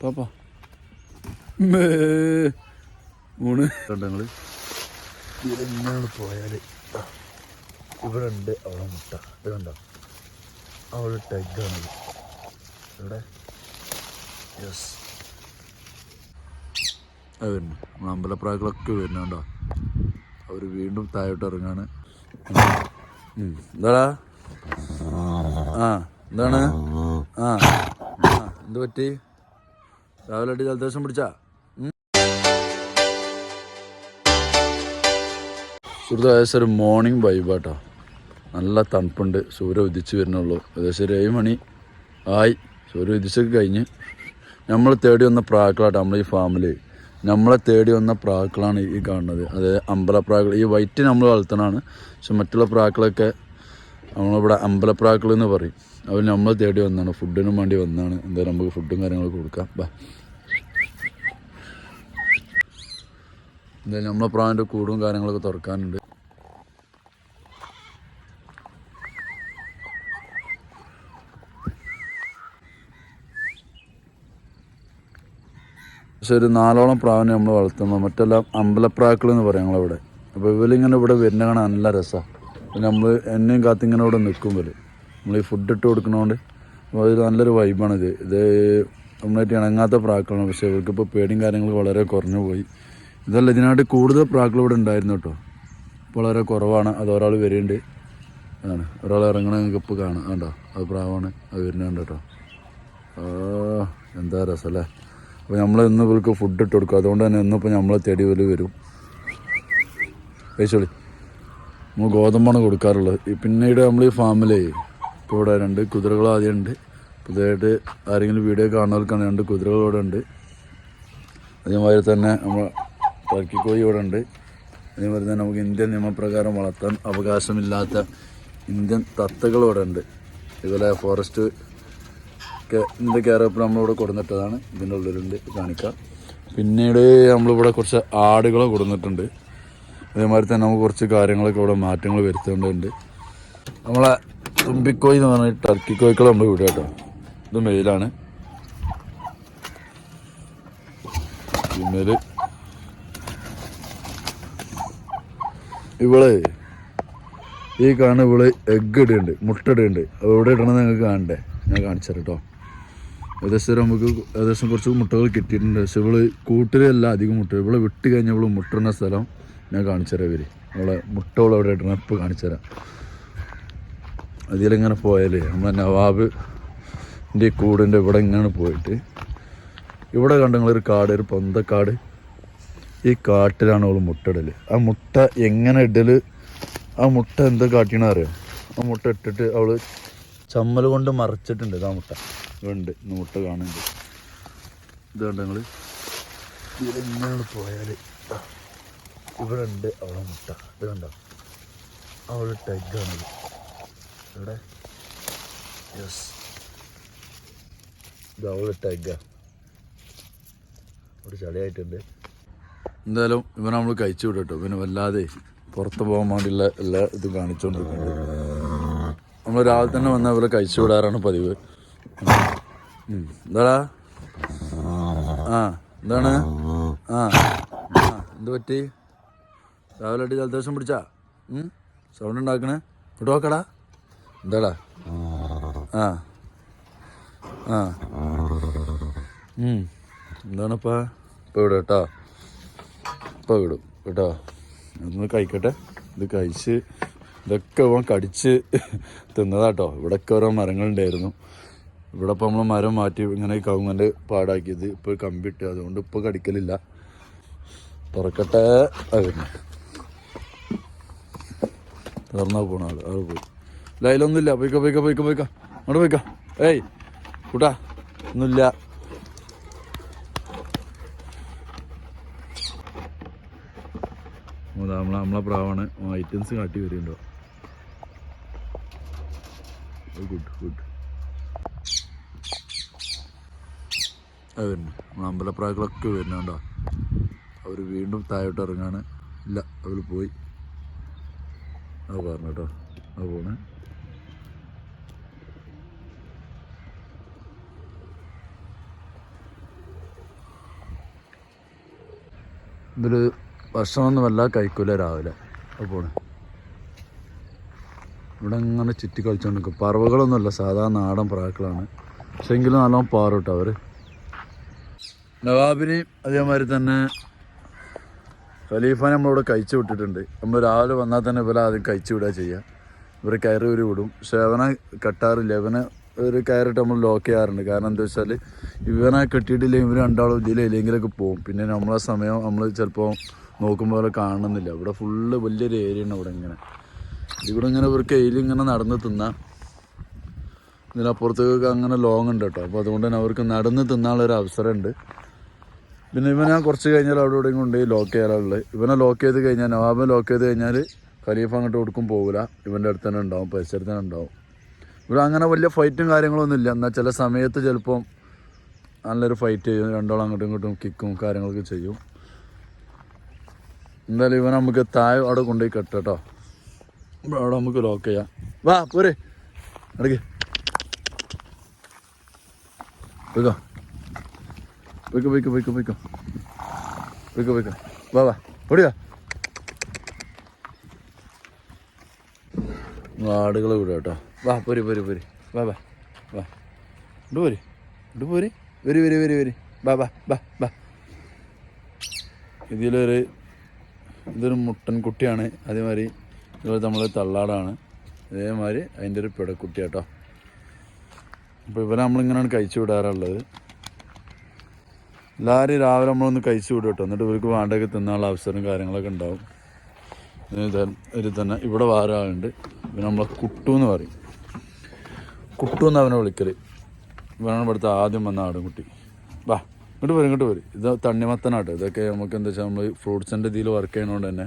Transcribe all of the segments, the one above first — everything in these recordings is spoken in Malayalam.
പാപ്പാ. മൂന്ന് കണ്ടങ്ങൾ ഇതിലെങ്ങനെയാണ് പോയാൽ ഇവിടെ ഉണ്ട് അവളെ മുട്ട. ഇത് കണ്ടോ? അവൾ ടെഗാണ് ഇവിടെ യെസ് അത് വരുന്നു നമ്മളെ അമ്പലപ്രാക്കളൊക്കെ വരുന്നുണ്ടോ അവർ വീണ്ടും താഴോട്ട് ഇറങ്ങാണ്. എന്താടാ? ആ. എന്താണ്? ആ. എന്ത് പറ്റി? രാവിലെ ജലദോഷം പിടിച്ചാ. സുഹൃത്തായ ഒരു മോർണിംഗ് വൈബാട്ടോ നല്ല തണുപ്പുണ്ട്. സൂര്യ ഉദിച്ച് വരുന്നുള്ളൂ. ഏകദേശം ഒരു ഏഴ് മണി ആയി. സൂര്യ ഉദിച്ചൊക്കെ കഴിഞ്ഞ്. നമ്മൾ തേടി വന്ന പ്രാക്കളാട്ടോ നമ്മൾ ഈ ഫാമിൽ നമ്മളെ തേടി വന്ന പ്രാക്കളാണ് ഈ കാണുന്നത്. അത് അമ്പലപ്രാക്കൾ ഈ വൈറ്റ് നമ്മൾ വളർത്തണതാണ് പക്ഷെ മറ്റുള്ള പ്രാക്കളൊക്കെ നമ്മളിവിടെ അമ്പലപ്രാക്കൾ എന്ന് പറയും. അവർ നമ്മൾ തേടി വന്നതാണ്. ഫുഡിനും വേണ്ടി വന്നതാണ്. എന്തായാലും നമുക്ക് ഫുഡും കാര്യങ്ങളൊക്കെ കൊടുക്കാം. ബാ. എന്തായാലും നമ്മളെ പ്രാവിന്റെ കൂടും കാര്യങ്ങളൊക്കെ തുറക്കാനുണ്ട്. പക്ഷെ ഒരു നാലോളം പ്രാവിനെ നമ്മൾ വളർത്തുമ്പോൾ മറ്റെല്ലാം അമ്പലപ്രാക്കൾ എന്ന് പറയും ഞങ്ങളവിടെ. അപ്പോൾ ഇവലിങ്ങനെ ഇവിടെ വരുന്ന കാണാൻ നല്ല രസമാണ് നമ്മൾ എന്നെയും കാത്തിങ്ങനെ ഇവിടെ നിൽക്കും ഇവർ നമ്മൾ ഈ ഫുഡ് ഇട്ട് കൊടുക്കണോണ്ട് അപ്പോൾ അതൊരു നല്ലൊരു വൈബാണിത് ഇത്. നമ്മളായിട്ട് ഇണങ്ങാത്ത പ്രാക്കളാണ്. പക്ഷേ ഇവർക്കിപ്പോൾ പേടിയും കാര്യങ്ങളും വളരെ കുറഞ്ഞു പോയി. ഇതല്ല ഇതിനായിട്ട് കൂടുതൽ പ്രാക്കൾ ഇവിടെ ഉണ്ടായിരുന്നു കേട്ടോ. ഇപ്പോൾ വളരെ കുറവാണ്. അത് ഒരാൾ വരുന്നുണ്ട് അതാണ്. ഒരാൾ ഇറങ്ങണ നിങ്ങൾക്ക് ഇപ്പോൾ കാണാം. കേട്ടോ അത് പ്രാവാണ്. അത് വരുന്നുണ്ട് കേട്ടോ? എന്താ രസമല്ലേ അപ്പോൾ നമ്മൾ ഇന്ന് ഇവർക്ക് ഫുഡ് ഇട്ട് കൊടുക്കും. അതുകൊണ്ട് തന്നെ ഇന്നിപ്പോൾ നമ്മളെ തേടി വലിയ വരും. കഴിച്ചോളി നമ്മൾ ഗോതമ്പാണ് കൊടുക്കാറുള്ളത്. പിന്നീട് നമ്മൾ ഈ ഫാമിലേ ഇപ്പോൾ ഇവിടെ രണ്ട് കുതിരകൾ ആദ്യം ഉണ്ട്. പുതിയതായിട്ട് ആരെങ്കിലും വീഡിയോ കാണുന്നവർക്കാണ് രണ്ട് കുതിരകൾ ഇവിടെ ഉണ്ട്. അതേമാതിരി തന്നെ നമ്മൾ ടർക്കിക്കോഴി ഇവിടെ ഉണ്ട് അതേപോലെ തന്നെ നമുക്ക് ഇന്ത്യൻ നിയമപ്രകാരം വളർത്താൻ അവകാശമില്ലാത്ത ഇന്ത്യൻ തത്തകൾ ഇവിടെ ഉണ്ട് ഇതുപോലെ ഫോറസ്റ്റ് ഇതിന്റെ കയറപ്പ് നമ്മളിവിടെ കൊടുന്നിട്ടതാണ്. ഇതിന്റെ ഉള്ളിലുണ്ട് കാണിക്കാം. പിന്നീട് നമ്മളിവിടെ കുറച്ച് ആടുകളെ കൊടുന്നിട്ടുണ്ട്. അതേമാതിരി തന്നെ നമുക്ക് കുറച്ച് കാര്യങ്ങളൊക്കെ ഇവിടെ മാറ്റങ്ങൾ വരുത്തേണ്ടതുണ്ട്. നമ്മളെ തുമ്പിക്കോയി എന്ന് പറഞ്ഞ ടർക്കി കോഴിക്കൾ നമ്മൾ വിടുക കേട്ടോ. ഇത് മെയിലാണ് ഫീമെയിൽ ഇവൾ ഈ കാണുന്ന ഇവൾ എഗ് ഇടുന്നുണ്ട് മുട്ട ഇടുന്നുണ്ട് അത് എവിടെ ഇടണം നിങ്ങൾക്ക് കാണണ്ടേ? ഞാൻ കാണിച്ചു കേട്ടോ ഏകദേശം നമുക്ക് ഏകദേശം കുറച്ച് മുട്ടകൾ കിട്ടിയിട്ടുണ്ട്. പക്ഷെ ഇവൾ കൂട്ടിലല്ല അധികം മുട്ട. ഇവളെ വിട്ട് കഴിഞ്ഞാൽ ഇവൾ മുട്ടുന്ന സ്ഥലം ഞാൻ കാണിച്ചു തരാം ഇവർ. അവളെ മുട്ടകൾ എവിടെ ഇടണം ഇപ്പോൾ കാണിച്ചു തരാം. അതിലിങ്ങനെ പോയാലേ നമ്മളെ നവാബ് എന്റെ ഈ കൂടിന്റെ ഇവിടെ ഇങ്ങനെ പോയിട്ട്? ഇവിടെ കണ്ടങ്ങളൊരു കാട് ഒരു പൊന്തക്കാട്? ഈ കാട്ടിലാണ് അവൾ മുട്ടയിടൽ ആ മുട്ട എങ്ങനെ ഇടൽ ആ മുട്ട എന്താ കാട്ടിയെന്ന് അറിയാം? ആ മുട്ട ഇട്ടിട്ട് അവൾ ചമ്മൽ കൊണ്ട് മറച്ചിട്ടുണ്ട് ഇതാ മുട്ട. ഉണ്ട് ഇന്ന് മുട്ട കാണുന്നുണ്ട്. ഇത് കണ്ട നിങ്ങൾ ഇതിലെങ്ങനെ പോയാൽ ഇവിടെ ഉണ്ട് അവളെ മുട്ട. ഇത് കണ്ടോ? അവൾ ടെഗാണത് ഇവിടെ യെസ് ഇത് അവൾ ടൈഗ ഒരു ചളിയായിട്ടുണ്ട്. എന്തായാലും ഇവൻ നമ്മൾ കഴിച്ചു വിടും കേട്ടോ വല്ലാതെ പുറത്ത് പോകാൻ വേണ്ടിയുള്ള എല്ലാ ഇതും കാണിച്ചുകൊണ്ടിരിക്കുന്നത് നമ്മൾ രാവിലെ തന്നെ വന്നാൽ ഇവരെ കഴിച്ചു വിടാറാണ് പതിവ്. എന്താടാ? ആ എന്താണ്? ആ ആ എന്ത് പറ്റി? രാവിലെ ആയിട്ട് ജലദോഷം പിടിച്ചാ? സൗണ്ട് ഉണ്ടാക്കണേ? ഇങ്ങോട്ട് നോക്കടാ. എന്താടാ? ആ ആ. എന്താണിപ്പാ? ഇപ്പോൾ ഇവിടെ കേട്ടോ. ഇപ്പോൾ വിടും കേട്ടോ. ഒന്ന് കഴിക്കട്ടെ. ഇത് കഴിച്ച് ഇതൊക്കെ ഇവൻ കടിച്ച് തിന്നതാട്ടോ. ഇവിടെയൊക്കെ ഓരോ മരങ്ങളുണ്ടായിരുന്നു. ഇവിടെ ഇപ്പോൾ നമ്മൾ മരം മാറ്റി ഇങ്ങനെ കവുങ്ങന്റെ പാടാക്കിയത് ഇപ്പോൾ കമ്പിട്ട്. അതുകൊണ്ട് ഇപ്പോൾ കടിക്കലില്ല. തുറക്കട്ടെ. അതിന് തുറന്നാ പോണ ആൾ. അത് പോയി. ലൈലൊന്നുമില്ല പോയിക്കോ പോയിക്കോ പോയിക്കോ പോയിക്കോ. അങ്ങോട്ട് പോയിക്കോ. ഏയ് കൂട്ടാ. ഒന്നുമില്ല. നമ്മളെ നമ്മളെ പ്രാവാണ്. ഐറ്റംസ് കാട്ടി വരുന്നുണ്ടോ ഗുഡ് ഗുഡ് അത് വരുന്നു നമ്മളെ അമ്പലപ്രാക്കളൊക്കെ വരുന്നുണ്ടോ അവർ വീണ്ടും താഴോട്ട് ഇറങ്ങാണ്. ഇല്ല അവർ പോയി. അത് പറഞ്ഞു കേട്ടോ. അത് പോണേ. ഇതിൽ ഭക്ഷണമൊന്നും വല്ല കഴിക്കൂല രാവിലെ. അപ്പോൾ ഇവിടെ ഇങ്ങനെ ചുറ്റി കളിച്ചോണ്ട് നിൽക്കും പറവകളൊന്നുമല്ല സാധാ നാടൻ പ്രാക്കളാണ് പക്ഷെ എങ്കിലും നല്ലോണം പാറുട്ടോ അവർ നവാബിനെയും അതേമാതിരി തന്നെ ഖലീഫാനെ നമ്മളിവിടെ കഴിച്ചു വിട്ടിട്ടുണ്ട്. നമ്മൾ രാവിലെ വന്നാൽ തന്നെ ഇവരെ ആദ്യം കഴിച്ചു വിടുക ചെയ്യുക. ഇവർ കയറി ഒരു വിടും. പക്ഷെ അവനെ കെട്ടാറില്ല. ഇവനെ ഒരു കയറിട്ട് നമ്മൾ ലോക്ക് ചെയ്യാറുണ്ട്. കാരണം എന്താ വെച്ചാൽ ഇവനെ കെട്ടിയിട്ടില്ലെങ്കിൽ ഇവർ രണ്ടാളും ഇതിലെങ്കിലൊക്കെ പോകും. പിന്നെ നമ്മളെ സമയം നമ്മൾ ചിലപ്പോൾ നോക്കുമ്പോൾ കാണുന്നില്ല. ഇവിടെ ഫുള്ള് വലിയൊരു ഏരിയയാണ് ഇവിടെ ഇങ്ങനെ. ഇവിടെ ഇങ്ങനെ ഇവർക്ക് എയിൽ ഇങ്ങനെ നടന്ന് തിന്നാം. ഇതിനപ്പുറത്തേക്ക് അങ്ങനെ ലോങ് ഉണ്ട് കേട്ടോ. അപ്പോൾ അതുകൊണ്ട് തന്നെ അവർക്ക് നടന്ന് തിന്നാനുള്ളൊരു അവസരമുണ്ട്. പിന്നെ ഇവനെ കുറച്ച് കഴിഞ്ഞാൽ അവിടെ ഇവിടെയും കൊണ്ട് ലോക്ക് ചെയ്യാറുള്ളത്. ഇവനെ ലോക്ക് ചെയ്ത് കഴിഞ്ഞാൽ നവാബ് ലോക്ക് ചെയ്ത് കഴിഞ്ഞാൽ ഖലീഫ അങ്ങോട്ട് കൊടുക്കും പോകില്ല ഇവന്റെ അടുത്ത് തന്നെ ഉണ്ടാവും പരിസരത്ത് തന്നെ ഉണ്ടാവും. ഇവിടെ അങ്ങനെ വലിയ ഫൈറ്റും കാര്യങ്ങളൊന്നും ഇല്ല. എന്നാൽ ചില സമയത്ത് ചിലപ്പം നല്ലൊരു ഫൈറ്റ് ചെയ്യും. രണ്ടോളം അങ്ങോട്ടും ഇങ്ങോട്ടും കിക്കും കാര്യങ്ങളൊക്കെ ചെയ്യും. എന്തായാലും ഇവൻ നമുക്ക് താഴെ അവിടെ കൊണ്ടുപോയി കെട്ടോ അവിടെ നമുക്ക് ലോക്ക് ചെയ്യാം. വാ പോരെ. ഇടയ്ക്ക് പോയിക്കോ. പോയിക്കോ പോയിക്കോ പോയിക്കോ പോയിക്കോ. പോയിക്കോ പോയിക്കോ. വാ വാ. ഓടിയാ? ആടുകളെ വിടുക കേട്ടോ. വാ പോരി പോരി പോരി. വാ വാ വാ. ഇട്ട് പോരി. ഇട്ട് പോരി. വരി വരി വരി വരി. വാ വാ വാ വാ. ഇതിലൊരു ഇതൊരു മുട്ടൻ കുട്ടിയാണ് അതേമാതിരി ഇതുപോലെ നമ്മൾ തള്ളാടാണ്. അതേമാതിരി അതിന്റെ ഒരു പിടക്കുട്ടി കേട്ടോ അപ്പോൾ ഇവരെ നമ്മളിങ്ങനെയാണ് കഴിച്ചു വിടാറുള്ളത്. എല്ലാവരും രാവിലെ നമ്മളൊന്ന് കഴിച്ചു വിടും കേട്ടോ. എന്നിട്ട് ഇവർക്ക് വേണ്ടൊക്കെ തിന്നാനുള്ള അവസരവും കാര്യങ്ങളൊക്കെ ഉണ്ടാവും. ഇത് ഒരു തന്നെ ഇവിടെ വേറെ ആളുണ്ട്. പിന്നെ നമ്മളെ കുട്ടു എന്ന് പറയും. കുട്ടു എന്ന് അവനെ വിളിക്കൽ. ഇവനാണ് ഇവിടുത്തെ ആദ്യം വന്ന ആടുംകുട്ടി. വാ. ഇങ്ങോട്ട് വരും ഇങ്ങോട്ട് വരും. ഇത് തണ്ണിമത്തനാട്ടോ. ഇതൊക്കെ നമുക്ക് എന്താ വെച്ചാൽ നമ്മൾ ഫ്രൂട്ട്സിന്റെ ഇതിൽ വർക്ക് ചെയ്യണോണ്ട് തന്നെ.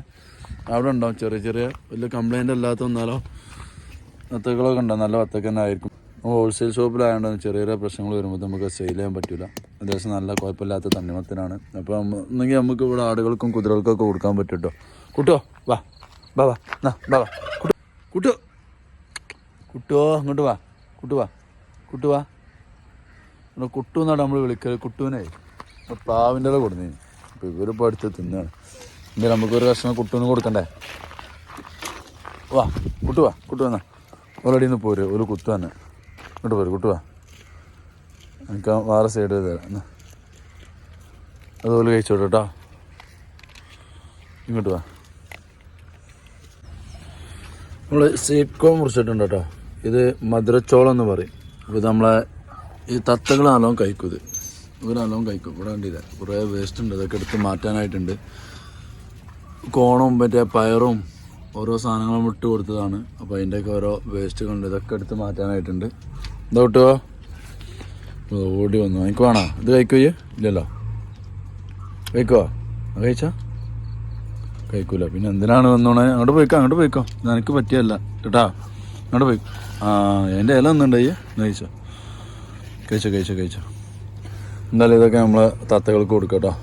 അവിടെ ഉണ്ടാവും ചെറിയ ചെറിയ വലിയ കംപ്ലൈന്റ് അല്ലാത്ത വന്നാലോ വത്തകളൊക്കെ ഉണ്ടാവും നല്ല വത്തക്ക തന്നെ ആയിരിക്കും. ഹോൾസെയിൽ ഷോപ്പിലായതുകൊണ്ട് ചെറിയ ചെറിയ പ്രശ്നങ്ങൾ വരുമ്പോൾ നമുക്ക് സെയിൽ ചെയ്യാൻ പറ്റില്ല അത്യാവശ്യം നല്ല കുഴപ്പമില്ലാത്ത തണ്ണിമത്തനാണ്. അപ്പോൾ ഒന്നെങ്കിൽ നമുക്ക് ഇവിടെ ആടുകൾക്കും കുതിരകൾക്കൊക്കെ കൊടുക്കാൻ പറ്റും കേട്ടോ കുട്ടോ വാ. വാ വാ. നാ വാ വാ. കുട്ടോ കുട്ടോ കുട്ടോ അങ്ങോട്ട് വാ. കുട്ടു വാ. കുട്ടു വാ. ഇവിടെ കുട്ടു എന്നാണ് നമ്മൾ വിളിക്കൽ കുട്ടുവിനെ. പ്ലാവിന്റെ ഇല കൊടുന്നേ. അപ്പോൾ ഇവരിപ്പോൾ അടുത്ത് തിന്നാണ്. ഇനി നമുക്കൊരു കഷ്ണം കുട്ടുവിന് കൊടുക്കണ്ടേ? വാ കുട്ടുവാ കുട്ടു വന്നാ. ഓൾറെഡി നിന്ന് പോര് ഒരു കുത്തു തന്നെ ഇങ്ങോട്ട് പോര് കുട്ടുവാ എനിക്ക് വേറെ സൈഡ് തരാം. എന്നാ. അതുപോലെ കഴിച്ചോട്ടെ കേട്ടോ ഇങ്ങോട്ട് വാ. നമ്മൾ സ്വീറ്റ് കോൺ മുറിച്ചിട്ടുണ്ട് കേട്ടോ ഇത് മധുരച്ചോളം എന്ന് പറയും. ഇത് നമ്മളെ ഈ തത്തകൾ നല്ലോണം കഴിക്കും ഇത് ഇവർ കഴിക്കും. ഇവിടെ കുറേ വേസ്റ്റ് ഉണ്ട്. ഇതൊക്കെ എടുത്ത് മാറ്റാനായിട്ടുണ്ട്. കോണും മറ്റേ പയറും ഓരോ സാധനങ്ങളും ഇട്ട് കൊടുത്തതാണ്. അപ്പോൾ അതിന്റെയൊക്കെ ഓരോ വേസ്റ്റുകളുണ്ട് ഇതൊക്കെ എടുത്ത് മാറ്റാനായിട്ടുണ്ട്. എന്താ കിട്ടുമോ ഓടി വന്നു. എനിക്ക് വേണോ ഇത് കഴിക്കോ ഇല്ലല്ലോ. കഴിക്കുവോ? കഴിച്ചാ? കഴിക്കൂല. പിന്നെ എന്തിനാണ് വന്നോണേ? അങ്ങോട്ട് പോയിക്കോ അങ്ങോട്ട് പോയിക്കോ. എനിക്ക് പറ്റിയല്ല കേട്ടാ അങ്ങോട്ട് പോയി. ആ എന്റെ ഇല ഒന്നുണ്ടായി കഴിച്ചോ. കഴിച്ചോ കഴിച്ചോ കഴിച്ചോ. എന്തായാലും ഇതൊക്കെ നമ്മൾ തത്തകൾക്ക് കൊടുക്കാം കേട്ടോ.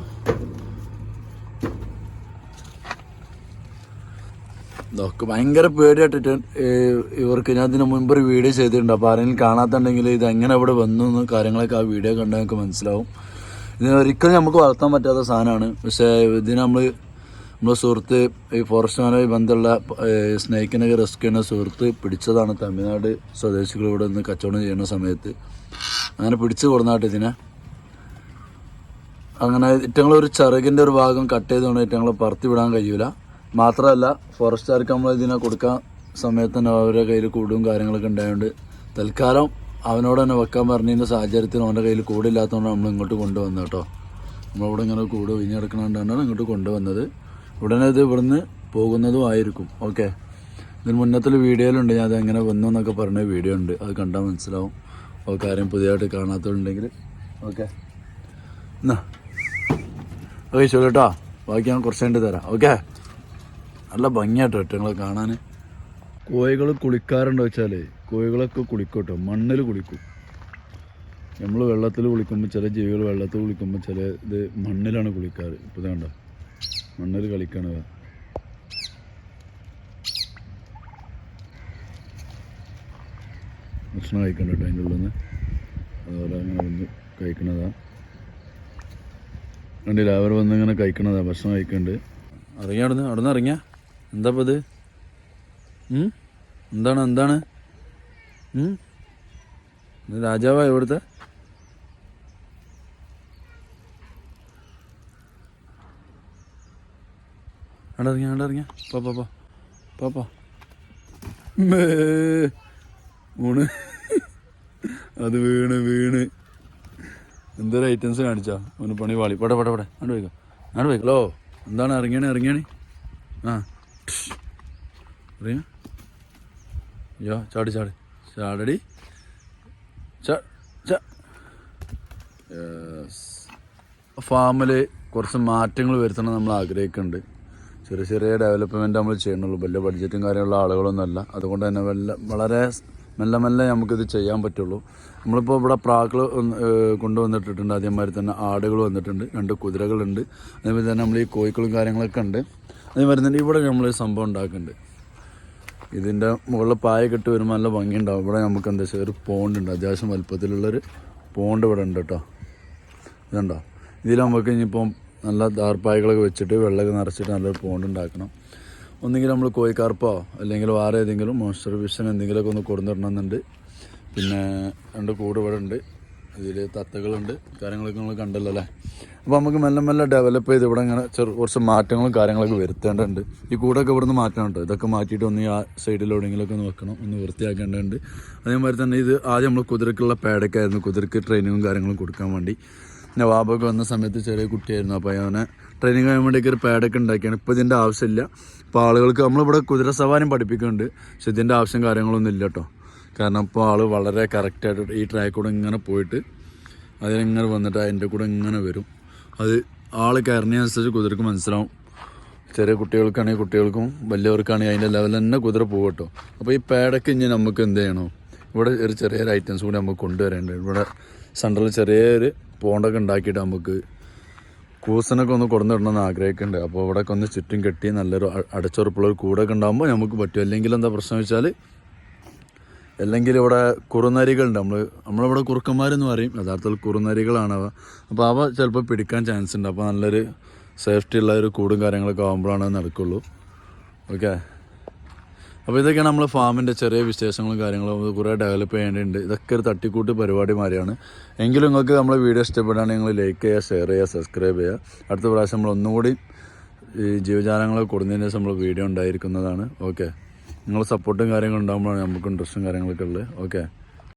ഇതൊക്കെ ഭയങ്കര പേടിയായിട്ടിട്ട് ഇവർക്ക് ഞാൻ ഇതിന് മുൻപ് ഒരു വീഡിയോ ചെയ്തിട്ടുണ്ട്. അപ്പോൾ ആരെങ്കിലും കാണാത്തുണ്ടെങ്കിൽ ഇത് എങ്ങനെ ഇവിടെ വന്നു എന്ന് കാര്യങ്ങളൊക്കെ ആ വീഡിയോ കണ്ടാൽ നമുക്ക് മനസ്സിലാവും. ഇതിന് ഒരിക്കലും നമുക്ക് വളർത്താൻ പറ്റാത്ത സാധനമാണ്. പക്ഷേ ഇതിന് നമ്മൾ നമ്മുടെ സുഹൃത്ത് ഈ ഫോറസ്റ്റുമായി ബന്ധമുള്ള സ്നേഹിക്കിനൊക്കെ റിസ്ക് ചെയ്യുന്ന സുഹൃത്ത് പിടിച്ചതാണ് തമിഴ്നാട് സ്വദേശികൾ ഇവിടെ നിന്ന് കച്ചവടം ചെയ്യുന്ന സമയത്ത്. അങ്ങനെ പിടിച്ചു കൊടുന്നാട്ട് ഇതിനെ. അങ്ങനെ ഇറ്റങ്ങൾ ഒരു ചിറകിന്റെ ഒരു ഭാഗം കട്ട് ചെയ്തുകൊണ്ട് ഇറ്റങ്ങളെ പറത്തി വിടാൻ കഴിയൂല. മാത്രമല്ല ഫോറസ്റ്റുകാർക്ക് നമ്മൾ ഇതിനെ കൊടുക്കാൻ സമയത്ത് തന്നെ അവരുടെ കയ്യിൽ കൂടും കാര്യങ്ങളൊക്കെ ഉണ്ടായതുകൊണ്ട് തൽക്കാലം അവനോട് തന്നെ വെക്കാൻ പറഞ്ഞതിന്റെ സാഹചര്യത്തിൽ അവന്റെ കയ്യിൽ കൂടില്ലാത്തതുകൊണ്ട് നമ്മൾ ഇങ്ങോട്ട് കൊണ്ടുവന്നു കേട്ടോ. നമ്മളിവിടെ ഇങ്ങനെ കൂട് വിഞ്ഞെടുക്കണോണ്ടാണ് ഇങ്ങോട്ട് കൊണ്ടുവന്നത്. ഉടനെ ഇത് ഇവിടുന്ന് പോകുന്നതും ആയിരിക്കും. ഓക്കെ ഇതിന് മുന്നത്തിൽ വീഡിയോയിലുണ്ട്. ഞാൻ അത് എങ്ങനെ വന്നു എന്നൊക്കെ പറഞ്ഞ വീഡിയോ ഉണ്ട്. അത് കണ്ടാൽ മനസ്സിലാവും. ഓ ആരെയും പുതിയതായിട്ട് കാണാത്തതുണ്ടെങ്കിൽ ഓക്കെ. എന്നാ. ഓക്കെ ചോദിച്ചു കേട്ടോ. ബാക്കി ഞാൻ കുറച്ച് കണ്ട് തരാം. ഓക്കെ. നല്ല ഭംഗിയായിട്ടോ ഒറ്റങ്ങളെ കാണാൻ കോഴികൾ കുളിക്കാറുണ്ടോ വെച്ചാൽ കോഴികളൊക്കെ കുളിക്കും മണ്ണിൽ കുളിക്കും. നമ്മൾ വെള്ളത്തിൽ കുളിക്കുമ്പോൾ ചില ജീവികൾ വെള്ളത്തിൽ കുളിക്കുമ്പോൾ ചില ഇത് മണ്ണിലാണ് കുളിക്കാറ്. ഇപ്പോൾ ഇതാണ്ടോ മണ്ണിൽ കളിക്കണത് ഭക്ഷണം കഴിക്കണ്ട കേട്ടോ അതിന്റെ ഉള്ളിൽ നിന്ന് അതുപോലെ അങ്ങനെ വന്ന് കഴിക്കണതാണ് കണ്ടില്ല അവർ വന്ന് ഇങ്ങനെ കഴിക്കണതാ ഭക്ഷണം കഴിക്കുന്നുണ്ട് ഇറങ്ങിയ അവിടുന്ന് അവിടുന്ന് ഇറങ്ങിയ? എന്താ ഇത്? എന്താണ് എന്താണ്? രാജാവാ ഇവിടുത്തെ? അവിടെ ഇറങ്ങിയ അവിടെ ഇറങ്ങിയ പോ പാ പാ. പാ മേ ഊണ് അത് വീണ് വീണ്. എന്തൊരു ഐറ്റംസ് കാണിച്ചാ? ഒന്ന് പണി വാളി പട പട പട. അങ്ങോട്ട് പോയിക്കോ. അങ്ങോട്ട് പോയിക്കോ. ഹലോ. എന്താണ്? ഇറങ്ങിയാണ് ഇറങ്ങിയാണ്. ആ. അറിയാ അയ്യോ ചാടി ചാടി. ചാടടി. ഫാമിൽ കുറച്ച് മാറ്റങ്ങൾ വരുത്തണം നമ്മൾ ആഗ്രഹിക്കുന്നുണ്ട്. ചെറിയ ചെറിയ ഡെവലപ്മെന്റ് നമ്മൾ ചെയ്യണുള്ളൂ വലിയ ബഡ്ജറ്റും കാര്യമുള്ള ആളുകളൊന്നുമല്ല. അതുകൊണ്ട് തന്നെ വല്ല വളരെ മെല്ലെ മെല്ലെ നമുക്കിത് ചെയ്യാൻ പറ്റുള്ളൂ. നമ്മളിപ്പോൾ ഇവിടെ പ്രാക്കൾ കൊണ്ടുവന്നിട്ടിട്ടുണ്ട്. അതേമാതിരി തന്നെ ആടുകൾ വന്നിട്ടുണ്ട്. രണ്ട് കുതിരകളുണ്ട്. അതേമാതിരി തന്നെ നമ്മൾ ഈ കോഴിക്കളും കാര്യങ്ങളൊക്കെ ഉണ്ട്. അതേമാതിരി തന്നെ ഇവിടെ നമ്മൾ സംഭവം ഉണ്ടാക്കുന്നുണ്ട്. ഇതിന്റെ മുകളിൽ പായ കെട്ടി വരുമ്പോൾ നല്ല ഭംഗിയുണ്ടാവും. ഇവിടെ നമുക്ക് എന്താ വെച്ചാൽ ഒരു പോണ്ട് ഉണ്ട്. അത്യാവശ്യം വലുപ്പത്തിലുള്ളൊരു പോണ്ട് ഇവിടെ ഉണ്ട് കേട്ടോ ഇതുണ്ടോ? ഇതിൽ നമുക്ക് ഇനിയിപ്പം നല്ല ദാർപ്പായകളൊക്കെ വെച്ചിട്ട് വെള്ളമൊക്കെ നിറച്ചിട്ട് നല്ലൊരു പോണ്ട് ഉണ്ടാക്കണം. ഒന്നുകിൽ നമ്മൾ കോഴിക്കാർപ്പോ അല്ലെങ്കിൽ വേറെ ഏതെങ്കിലും മോയ്സ്ചർ വിഷൻ എന്തെങ്കിലുമൊക്കെ ഒന്ന് കൊടുന്നിടണമെന്നുണ്ട്. പിന്നെ രണ്ട് കൂട് ഇവിടെ ഉണ്ട്. ഇതിൽ തത്തകളുണ്ട്. കാര്യങ്ങളൊക്കെ നമ്മൾ കണ്ടല്ലോ അല്ലേ? അപ്പോൾ നമുക്ക് മെല്ലെ മെല്ലെ ഡെവലപ്പ് ചെയ്ത് ഇവിടെ ഇങ്ങനെ ചെറു കുറച്ച് മാറ്റങ്ങളും കാര്യങ്ങളൊക്കെ വരുത്തേണ്ടതുണ്ട്. ഈ കൂടൊക്കെ ഇവിടുന്ന് മാറ്റണം കേട്ടോ. ഇതൊക്കെ മാറ്റിയിട്ട് ഒന്ന് ആ സൈഡിലോടെങ്കിലൊക്കെ ഒന്ന് വെക്കണം. ഒന്ന് വൃത്തിയാക്കേണ്ടതുണ്ട്. അതേമാതിരി തന്നെ ഇത് ആദ്യം നമ്മൾ കുതിരക്കുള്ള പാഡൊക്കെയായിരുന്നു കുതിരക്ക് ട്രെയിനിങ്ങും കാര്യങ്ങളും കൊടുക്കാൻ വേണ്ടി. പിന്നെ വാബൊക്കെ വന്ന സമയത്ത് ചെറിയ കുട്ടിയായിരുന്നു. അപ്പോൾ അവനെ ട്രെയിനിങ് കഴിയാൻ വേണ്ടിയൊക്കെ ഒരു പാഡൊക്കെ ഉണ്ടാക്കിയാണ്. ഇപ്പോൾ ഇതിന്റെ ആവശ്യമില്ല. ഇപ്പോൾ ആളുകൾക്ക് നമ്മളിവിടെ കുതിര സവാരം പഠിപ്പിക്കുന്നുണ്ട്. പക്ഷെ ഇതിന്റെ ആവശ്യം കാര്യങ്ങളൊന്നും ഇല്ല കേട്ടോ കാരണം ഇപ്പോൾ ആൾ വളരെ കറക്റ്റായിട്ട് ഈ ട്രാക്ക് കൂടെ ഇങ്ങനെ പോയിട്ട് അതിലിങ്ങനെ വന്നിട്ട് അതിന്റെ കൂടെ ഇങ്ങനെ വരും. അത് ആൾ കയറിനനുസരിച്ച് കുതിരക്ക് മനസ്സിലാവും. ചെറിയ കുട്ടികൾക്കാണെങ്കിൽ കുട്ടികൾക്കും വലിയവർക്കാണെങ്കിൽ അതിന്റെ ലെവലിൽ തന്നെ കുതിര പോകും കേട്ടോ അപ്പോൾ ഈ പാഡൊക്കെ ഇനി നമുക്ക് എന്ത് ചെയ്യണം? ഇവിടെ ഒരു ചെറിയൊരു ഐറ്റംസ് കൂടി നമുക്ക് കൊണ്ടുവരേണ്ടത് ഇവിടെ സെൻട്രൽ ചെറിയൊരു പോണ്ടൊക്കെ ഉണ്ടാക്കിയിട്ട് നമുക്ക് കൂസനൊക്കെ ഒന്ന് കൊടുന്നിടണമെന്ന് ആഗ്രഹിക്കുന്നുണ്ട് അപ്പോൾ ഇവിടെയൊക്കെ ഒന്ന് ചുറ്റും കെട്ടി നല്ലൊരു അടച്ചുറപ്പുള്ള ഒരു കൂടൊക്കെ ഉണ്ടാകുമ്പോൾ നമുക്ക് പറ്റും. അല്ലെങ്കിൽ എന്താ പ്രശ്നം വെച്ചാൽ അല്ലെങ്കിൽ ഇവിടെ കുറുനരികളുണ്ട്. നമ്മൾ നമ്മളിവിടെ കുറുക്കന്മാരെന്ന് പറയും. യഥാർത്ഥത്തിൽ കുറുനരികളാണ് അവ. അപ്പോൾ അവ ചിലപ്പോൾ പിടിക്കാൻ ചാൻസ് ഉണ്ട് അപ്പോൾ നല്ലൊരു സേഫ്റ്റി ഉള്ള ഒരു കൂടും കാര്യങ്ങളൊക്കെ ആകുമ്പോഴാണ് നടക്കുള്ളൂ. ഓക്കെ അപ്പോൾ ഇതൊക്കെയാണ് നമ്മൾ ഫാമിന്റെ ചെറിയ വിശേഷങ്ങളും കാര്യങ്ങളും. കുറേ ഡെവലപ്പ് ചെയ്യേണ്ടതുണ്ട്. ഇതൊക്കെ ഒരു തട്ടിക്കൂട്ട് പരിപാടി മാതിരിയാണ്. എങ്കിലും നിങ്ങൾക്ക് നമ്മളെ വീഡിയോ ഇഷ്ടപ്പെടുകയാണെങ്കിൽ നിങ്ങൾ ലൈക്ക് ചെയ്യുക ഷെയർ ചെയ്യുക സബ്സ്ക്രൈബ് ചെയ്യുക. അടുത്ത പ്രാവശ്യം നമ്മൾ ഒന്നുകൂടി ഈ ജീവജാലങ്ങളെ കൊടുന്നതിന് നമ്മൾ വീഡിയോ ഉണ്ടായിരിക്കുന്നതാണ്. ഓക്കെ നിങ്ങളുടെ സപ്പോർട്ടും കാര്യങ്ങളും ഉണ്ടാകുമ്പോഴാണ് നമുക്ക് ഇൻട്രസ്റ്റും കാര്യങ്ങളൊക്കെ ഉള്ളത്. ഓക്കെ